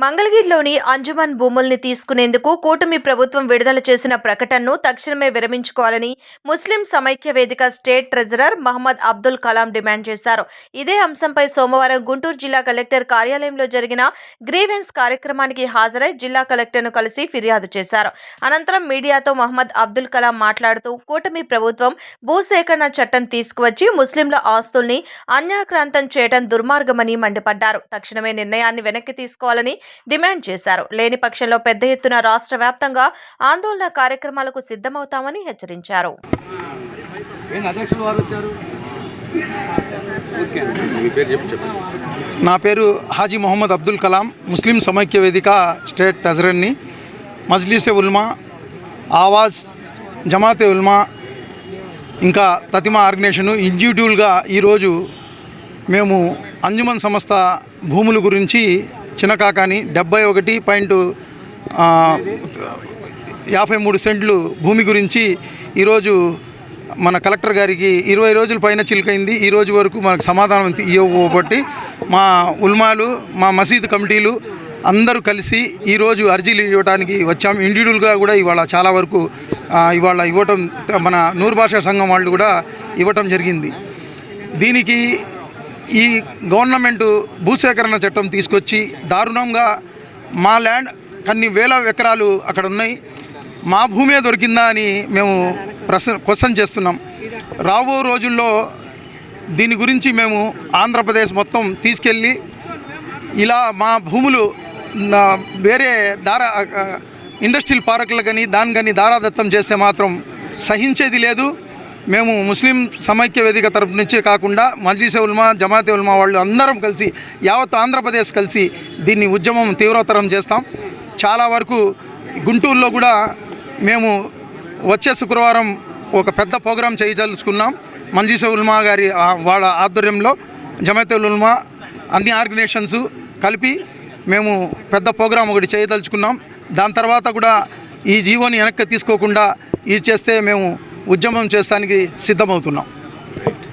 మంగళగిరిలోని అంజుమన్ భూముల్ని తీసుకునేందుకు కూటమి ప్రభుత్వం విడుదల చేసిన ప్రకటనను తక్షణమే విరమించుకోవాలని Muslim Samaikya Vedika state treasurer Mohammed Abdul Kalam demand చేశారు. ఇదే అంశంపై సోమవారం గుంటూరు జిల్లా కలెక్టర్ కార్యాలయంలో జరిగిన గ్రీవెన్స్ కార్యక్రమానికి హాజరై జిల్లా కలెక్టర్ను కలిసి ఫిర్యాదు చేశారు. అనంతరం మీడియాతో మహమ్మద్ అబ్దుల్ కలాం మాట్లాడుతూ కూటమి ప్రభుత్వం భూసేకరణ చట్టం తీసుకువచ్చి ముస్లింల ఆస్తుల్ని అన్యాక్రాంతం చేయడం దుర్మార్గమని మండిపడ్డారు. తక్షణమే నిర్ణయాన్ని వెనక్కి తీసుకోవాలని డిమాండ్ చేశారు. లేని పక్షంలో పెద్ద ఎత్తున రాష్ట్ర వ్యాప్తంగా ఆందోళన కార్యక్రమాలకు సిద్ధమవుతామని హెచ్చరించారు. నా పేరు హాజీ మొహమ్మద్ అబ్దుల్ కలాం ముస్లిం సమైక్య వేదిక స్టేట్ ట్రెజరర్ని మజ్లీసే ఉల్మా ఆవాజ్ జమాతే ఉల్మా ఇంకా తతిమా ఆర్గనైజేషను ఇండివిజువల్గా ఈరోజు మేము అంజుమన్ సంస్థ భూముల గురించి చినకాకాని డెబ్బై ఒకటి పాయింట్ యాభై మూడు సెంట్లు భూమి గురించి ఈరోజు మన కలెక్టర్ గారికి ఇరవై రోజుల పైన చిలుకైంది. ఈ రోజు వరకు మనకు సమాధానం ఇవ్వబట్టి మా ఉల్మాలు మా మసీద్ కమిటీలు అందరూ కలిసి ఈరోజు అర్జీలు ఇవ్వడానికి వచ్చాం. ఇండివిజువల్గా కూడా ఇవాళ చాలా వరకు ఇవాళ ఇవ్వటం మన నూరు భాషా సంఘం వాళ్ళు కూడా ఇవ్వటం జరిగింది. దీనికి ఈ గవర్నమెంట్ భూసేకరణ చట్టం తీసుకొచ్చి దారుణంగా మా ల్యాండ్ కొన్ని వేల ఎకరాలు అక్కడ ఉన్నాయి. మా భూమే దొరికిందా అని మేము ప్రశ్న క్వశ్చన్ చేస్తున్నాం. రాబో రోజుల్లో దీని గురించి మేము ఆంధ్రప్రదేశ్ మొత్తం తీసుకెళ్ళి ఇలా మా భూములు వేరే దార ఇండస్ట్రియల్ పార్కులు కానీ దాని కానీ దారాదత్తం చేస్తే మాత్రం సహించేది లేదు. మేము ముస్లిం సమైక్య వేదిక తరపు నుంచే కాకుండా మల్జీసే ఉల్మా జమాతే ఉల్మా వాళ్ళు అందరం కలిసి యావత్ ఆంధ్రప్రదేశ్ కలిసి దీన్ని ఉద్యమం తీవ్రతరం చేస్తాం. చాలా వరకు గుంటూరులో కూడా మేము వచ్చే శుక్రవారం ఒక పెద్ద ప్రోగ్రాం చేయదలుచుకున్నాం. మంజీసే ఉల్మా గారి వాళ్ళ ఆధ్వర్యంలో జమాతే ఉల్మా అన్ని ఆర్గనైజేషన్స్ కలిపి మేము పెద్ద ప్రోగ్రాం ఒకటి చేయదలుచుకున్నాం. దాని తర్వాత కూడా ఈ జీవోని వెనక్కి తీసుకోకుండా ఇది చేస్తే మేము ఉద్యమం చేస్తానికి సిద్ధమవుతున్నాం.